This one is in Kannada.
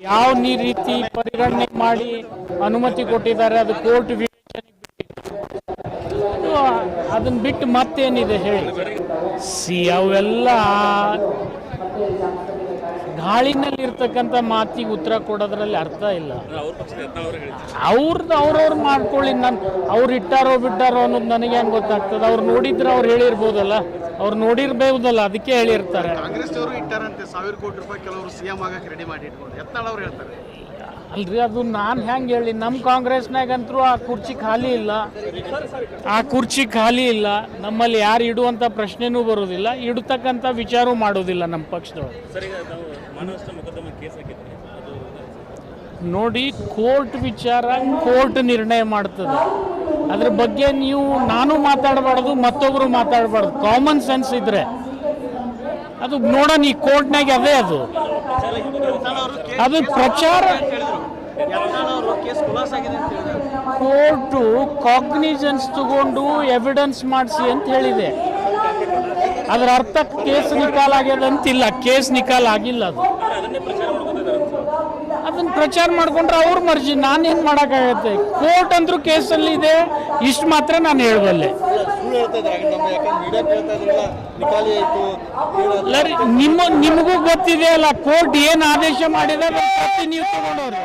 ಯಾವ ನೀ ರೀತಿ ಪರಿಗಣನೆ ಮಾಡಿ ಅನುಮತಿ ಕೊಟ್ಟಿದ್ದಾರೆ, ಅದು ಕೋರ್ಟ್ ಅದನ್ನ ಬಿಟ್ಟು. ಮತ್ತೇನಿದೆ ಹೇಳಿ? ಸಿ, ಅವೆಲ್ಲ ಗಾಳಿನಲ್ಲಿ ಇರ್ತಕ್ಕಂಥ ಮಾತಿಗೆ ಉತ್ತರ ಕೊಡೋದ್ರಲ್ಲಿ ಅರ್ಥ ಇಲ್ಲ. ಅವ್ರದ್ದು ಅವ್ರವ್ರು ಮಾಡ್ಕೊಳ್ಳಿ. ನಾನು, ಅವ್ರು ಇಟ್ಟಾರೋ ಬಿಟ್ಟಾರೋ ಅನ್ನೋದು ನನಗೆ ಗೊತ್ತಾಗ್ತದೆ? ಅವ್ರು ನೋಡಿದ್ರೆ ಅವ್ರು ಹೇಳಿರ್ಬೋದಲ್ಲ. ಅವ್ರು ನೋಡಿರ್ಬೋದಲ್ಲ ಅದಕ್ಕೆ ಹೇಳಿರ್ತಾರೆ. ಕಾಂಗ್ರೆಸ್ ಅವರು ಇಟ್ಟಾರಂತೆ ಸಾವಿರ ಕೋಟಿ ರೂಪಾಯಿ ಕೆಲವರು ಸಿಎಂ ಆಗಕ್ಕೆ ರೆಡಿ ಮಾಡಿ ಇಟ್ಕೊಂಡು. ಯತ್ನಾಳ್ ಅವ್ರು ಹೇಳ್ತಾರೆ. ಅಲ್ರಿ ಅದು ನಾನು ಹೆಂಗೆ ಹೇಳಿ ನಮ್ಮ ಕಾಂಗ್ರೆಸ್ನಾಗಂತರೂ ಆ ಕುರ್ಚಿ ಖಾಲಿ ಇಲ್ಲ. ಆ ಕುರ್ಚಿ ಖಾಲಿ ಇಲ್ಲ. ನಮ್ಮಲ್ಲಿ ಯಾರು ಇಡುವಂಥ ಪ್ರಶ್ನೆನೂ ಬರೋದಿಲ್ಲ. ಇಡತಕ್ಕಂಥ ವಿಚಾರ ಮಾಡೋದಿಲ್ಲ ನಮ್ಮ ಪಕ್ಷದವರು. ಸರ್ ಈಗ ನಾವು ಮಾನವಷ್ಟ ಮೊಕದ್ದಮೆ ಕೇಸ್ ಹಾಕಿದ್ರಿ. ನೋಡಿ ಕೋರ್ಟ್ ವಿಚಾರ ಕೋರ್ಟ್ ನಿರ್ಣಯ ಮಾಡ್ತದೆ. ಅದ್ರ ಬಗ್ಗೆ ನೀವು ನಾನು ಮಾತಾಡಬಾರ್ದು ಮತ್ತೊಬ್ಬರು ಮಾತಾಡಬಾರ್ದು. ಕಾಮನ್ ಸೆನ್ಸ್ ಇದ್ರೆ. ಅದು ನೋಡೋಣ, ಈ ಕೋರ್ಟ್ನಾಗ ಅದೇ ಅದು. ಅದು ಪ್ರಚಾರ ಕೋರ್ಟು ಕಾಗ್ನಿಜೆನ್ಸ್ ತಗೊಂಡು ಎವಿಡೆನ್ಸ್ ಮಾಡಿಸಿ ಅಂತ ಹೇಳಿದೆ. ಅದರ ಅರ್ಥ ಕೇಸ್ ನಿಕಾಲ್ ಆಗ್ಯದಂತಿಲ್ಲ. ಕೇಸ್ ನಿಕಾಲ್ ಆಗಿಲ್ಲ ಅದು. ಅದನ್ನ ಪ್ರಚಾರ ಮಾಡ್ಕೊಂಡ್ರೆ ಅವ್ರ ಮರ್ಜಿ. ನಾನೇನು ಮಾಡೋಕ್ಕಾಗತ್ತೆ? ಕೋರ್ಟ್ ಅಂದ್ರೂ ಕೇಸಲ್ಲಿ ಇದೆ. ಇಷ್ಟು ಮಾತ್ರ ನಾನು ಹೇಳಬಲ್ಲೆ ನಿಮ್ಮ, ನಿಮಗೂ ಗೊತ್ತಿದೆ ಅಲ್ಲ, ಕೋರ್ಟ್ ಏನು ಆದೇಶ ಮಾಡಿದೆ ಅದನ್ನ ಪ್ರತಿ ನೀವು ತಗೊಂಡವ್ರು.